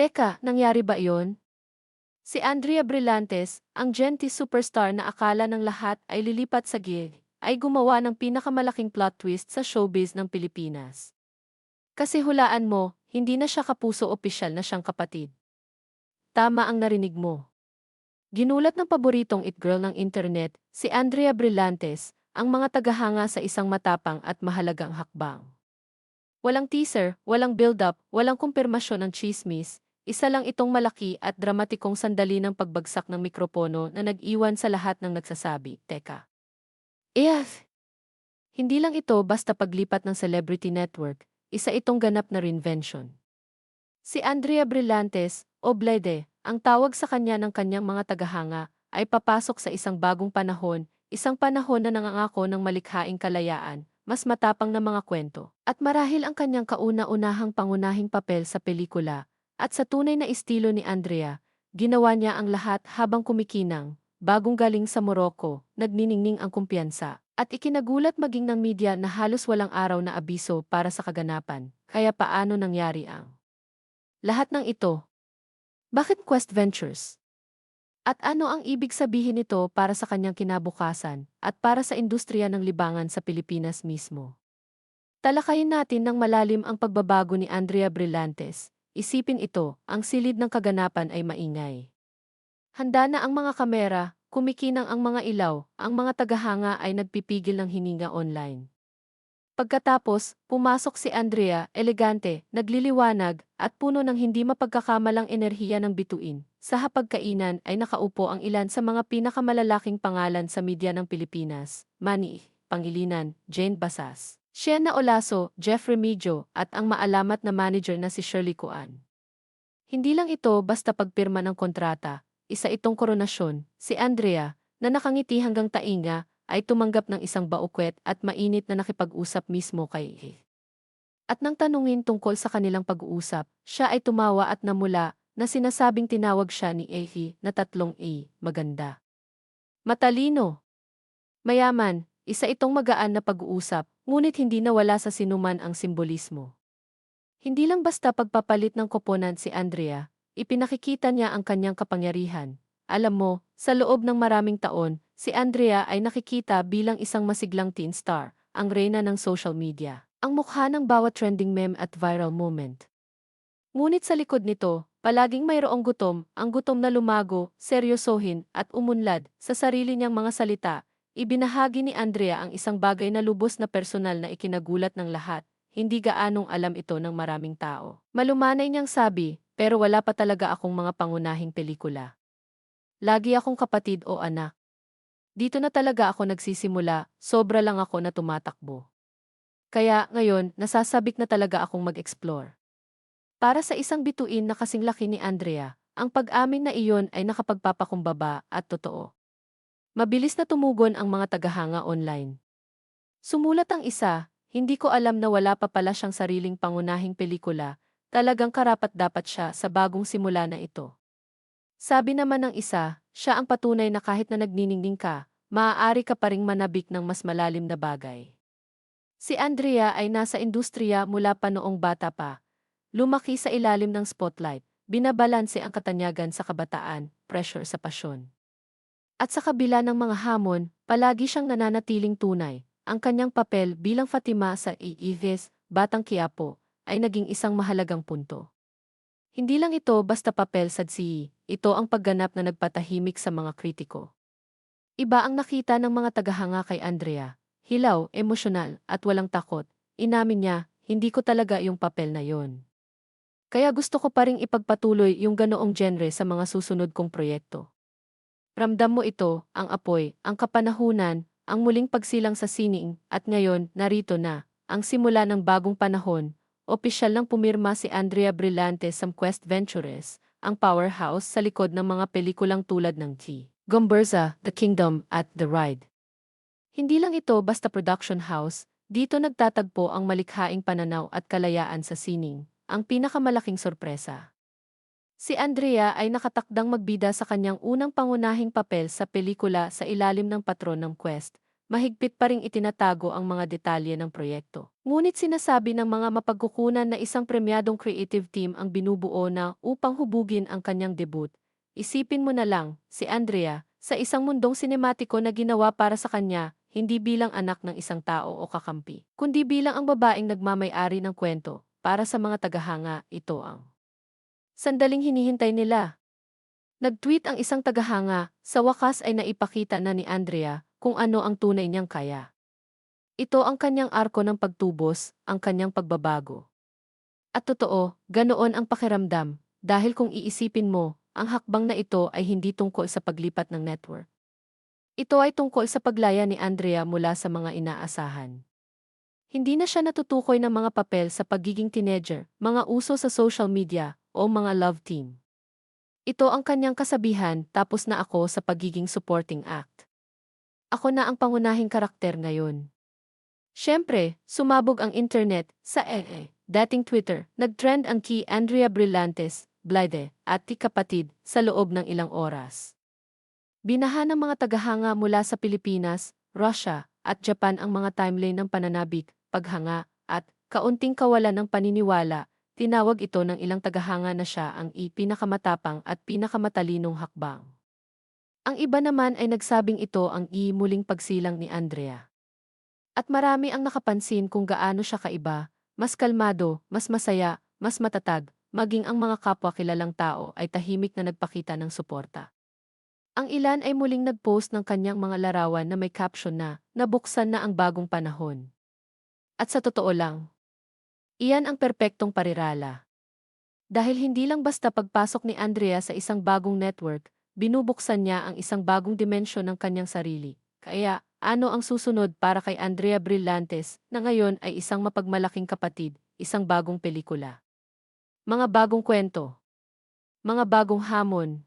Teka, nangyari ba iyon? Si Andrea Brillantes, ang genty superstar na akala ng lahat ay lilipat sa gig, ay gumawa ng pinakamalaking plot twist sa showbiz ng Pilipinas. Kasi hulaan mo, hindi na siya kapuso opisyal na siyang kapatid. Tama ang narinig mo. Ginulat ng paboritong it girl ng internet, si Andrea Brillantes, ang mga tagahanga sa isang matapang at mahalagang hakbang. Walang teaser, walang build-up, walang kumpirmasyon ng chismis, isa lang itong malaki at dramatikong sandali ng pagbagsak ng mikropono na nag-iwan sa lahat ng nagsasabi, Teka. Yes! Hindi lang ito basta paglipat ng celebrity network, isa itong ganap na reinvention. Si Andrea Brillantes, o Blede, ang tawag sa kanya ng kanyang mga tagahanga, ay papasok sa isang bagong panahon, isang panahon na nangangako ng malikhaing kalayaan, mas matapang na mga kwento, at marahil ang kanyang kauna-unahang pangunahing papel sa pelikula, at sa tunay na estilo ni Andrea, ginawa niya ang lahat habang kumikinang, bagong galing sa Morocco, nagniningning ang kumpiyansa, at ikinagulat maging ng media na halos walang araw na abiso para sa kaganapan, kaya paano nangyari ang lahat ng ito? Bakit Quest Ventures? At ano ang ibig sabihin nito para sa kanyang kinabukasan at para sa industriya ng libangan sa Pilipinas mismo? Talakayin natin ng malalim ang pagbabago ni Andrea Brillantes. Isipin ito, ang silid ng kaganapan ay maingay. Handa na ang mga kamera, kumikinang ang mga ilaw, ang mga tagahanga ay nagpipigil ng hininga online. Pagkatapos, pumasok si Andrea, elegante, nagliliwanag, at puno ng hindi mapagkakamalang enerhiya ng bituin. Sa hapagkainan ay nakaupo ang ilan sa mga pinakamalalaking pangalan sa media ng Pilipinas, Manny, Pangilinan, Jane Basas, Sienna Olaso, Jeff Remigio, at ang maalamat na manager na si Shirley Kuan. Hindi lang ito basta pagpirma ng kontrata, isa itong koronasyon, si Andrea, na nakangiti hanggang tainga, ay tumanggap ng isang baukwet at mainit na nakipag-usap mismo kay E. At nang tanungin tungkol sa kanilang pag-uusap, siya ay tumawa at namula na sinasabing tinawag siya ni Ehi na tatlong A, maganda. Matalino. Mayaman, isa itong magaan na pag-uusap, ngunit hindi nawala sa sinuman ang simbolismo. Hindi lang basta pagpapalit ng koponan si Andrea, ipinakikita niya ang kanyang kapangyarihan. Alam mo, sa loob ng maraming taon, si Andrea ay nakikita bilang isang masiglang teen star, ang reyna ng social media, ang mukha ng bawat trending meme at viral moment. Ngunit sa likod nito, palaging mayroong gutom, ang gutom na lumago, seryosohin, at umunlad sa sarili niyang mga salita. Ibinahagi ni Andrea ang isang bagay na lubos na personal na ikinagulat ng lahat, hindi gaanong alam ito ng maraming tao. Malumanay niyang sabi, pero wala pa talaga akong mga pangunahing pelikula. Lagi akong kapatid o anak. Dito na talaga ako nagsisimula, sobra lang ako na tumatakbo. Kaya ngayon, nasasabik na talaga akong mag-explore. Para sa isang bituin na kasing laki ni Andrea, ang pag-amin na iyon ay nakapagpapakumbaba at totoo. Mabilis na tumugon ang mga tagahanga online. Sumulat ang isa, hindi ko alam na wala pa pala siyang sariling pangunahing pelikula, talagang karapat dapat siya sa bagong simula na ito. Sabi naman ng isa, siya ang patunay na kahit na nagniningning ka, maaari ka pa ring manabik ng mas malalim na bagay. Si Andrea ay nasa industriya mula pa noong bata pa. Lumaki sa ilalim ng spotlight, binabalanse ang katanyagan sa kabataan, pressure sa pasyon. At sa kabila ng mga hamon, palagi siyang nananatiling tunay. Ang kanyang papel bilang Fatima sa Iives, Batang Quiapo, ay naging isang mahalagang punto. Hindi lang ito basta papel sa DCE, ito ang pagganap na nagpatahimik sa mga kritiko. Iba ang nakita ng mga tagahanga kay Andrea. Hilaw, emosyonal, at walang takot. Inamin niya, hindi ko talaga yung papel na yon. Kaya gusto ko pa ring ipagpatuloy yung ganoong genre sa mga susunod kong proyekto. Ramdam mo ito, ang apoy, ang kapanahunan, ang muling pagsilang sa sining, at ngayon, narito na, ang simula ng bagong panahon, opisyal nang pumirma si Andrea Brillante sa Quest Ventures, ang powerhouse sa likod ng mga pelikulang tulad ng T. Gomberza, The Kingdom, at The Ride. Hindi lang ito basta production house, dito nagtatagpo ang malikhaing pananaw at kalayaan sa sining, ang pinakamalaking sorpresa. Si Andrea ay nakatakdang magbida sa kanyang unang pangunahing papel sa pelikula sa ilalim ng patron ng Quest, mahigpit pa ring itinatago ang mga detalye ng proyekto. Ngunit sinasabi ng mga mapagkukunan na isang premyadong creative team ang binubuo na upang hubugin ang kanyang debut. Isipin mo na lang, si Andrea, sa isang mundong sinematiko na ginawa para sa kanya, hindi bilang anak ng isang tao o kakampi, kundi bilang ang babaeng nagmamay-ari ng kwento. Para sa mga tagahanga, ito ang sandaling hinihintay nila. Nag-tweet ang isang tagahanga, sa wakas ay naipakita na ni Andrea kung ano ang tunay niyang kaya. Ito ang kanyang arko ng pagtubos, ang kanyang pagbabago. At totoo, ganoon ang pakiramdam, dahil kung iisipin mo, ang hakbang na ito ay hindi tungkol sa paglipat ng network. Ito ay tungkol sa paglaya ni Andrea mula sa mga inaasahan. Hindi na siya natutukoy ng mga papel sa pagiging teenager, mga uso sa social media, o mga love team. Ito ang kanyang kasabihan tapos na ako sa pagiging supporting act. Ako na ang pangunahing karakter ngayon. Siyempre, sumabog ang internet sa EE, dating Twitter, nag-trend ang key Andrea Brillantes, Blyde, at ti kapatid sa loob ng ilang oras. Binaha ng mga tagahanga mula sa Pilipinas, Russia, at Japan ang mga timeline ng pananabik, paghanga, at kaunting kawalan ng paniniwala Tinawag ito ng ilang tagahanga na siya ang ipinakamatapang at pinakamatalinong hakbang. Ang iba naman ay nagsabing ito ang i-muling pagsilang ni Andrea. At marami ang nakapansin kung gaano siya kaiba, mas kalmado, mas masaya, mas matatag, maging ang mga kapwa kilalang tao ay tahimik na nagpakita ng suporta. Ang ilan ay muling nag-post ng kanyang mga larawan na may caption na, nabuksan na ang bagong panahon. At sa totoo lang, Iyan ang perpektong parirala. Dahil hindi lang basta pagpasok ni Andrea sa isang bagong network, binubuksan niya ang isang bagong dimensyon ng kanyang sarili. Kaya, ano ang susunod para kay Andrea Brillantes na ngayon ay isang mapagmalaking kapatid, isang bagong pelikula? Mga bagong kwento. Mga bagong hamon.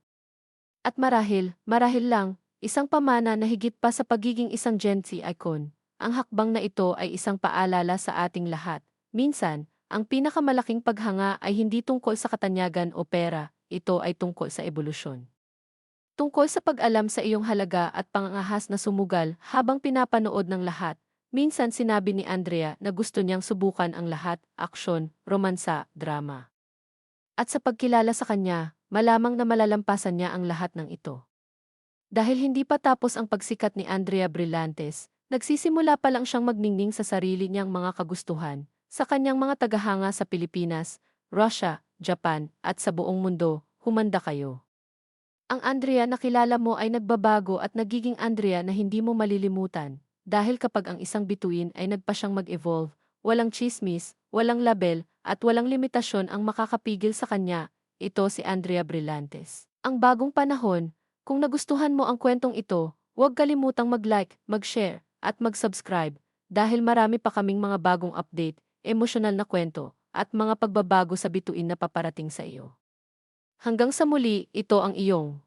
At marahil, marahil lang, isang pamana na higit pa sa pagiging isang Gen Z icon. Ang hakbang na ito ay isang paalala sa ating lahat Minsan, ang pinakamalaking paghanga ay hindi tungkol sa katanyagan o pera, ito ay tungkol sa ebolusyon. Tungkol sa pag-alam sa iyong halaga at pangangahas na sumugal habang pinapanood ng lahat, minsan sinabi ni Andrea na gusto niyang subukan ang lahat, aksyon, romansa, drama. At sa pagkilala sa kanya, malamang na malalampasan niya ang lahat ng ito. Dahil hindi pa tapos ang pagsikat ni Andrea Brillantes, nagsisimula pa lang siyang magningning sa sarili niyang mga kagustuhan, sa kanyang mga tagahanga sa Pilipinas, Russia, Japan, at sa buong mundo, humanda kayo. Ang Andrea na kilala mo ay nagbabago at nagiging Andrea na hindi mo malilimutan, dahil kapag ang isang bituin ay nagpa siyang mag-evolve, walang chismis, walang label, at walang limitasyon ang makakapigil sa kanya, ito si Andrea Brillantes. Ang bagong panahon, kung nagustuhan mo ang kwentong ito, huwag kalimutang mag-like, mag-share, at mag-subscribe, dahil marami pa kaming mga bagong update, emosyonal na kwento, at mga pagbabago sa bituin na paparating sa iyo. Hanggang sa muli, ito ang iyong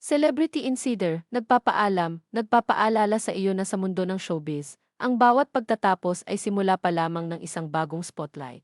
Celebrity Insider, nagpapaalam, nagpapaalala sa iyo na sa mundo ng showbiz, ang bawat pagtatapos ay simula pa lamang ng isang bagong spotlight.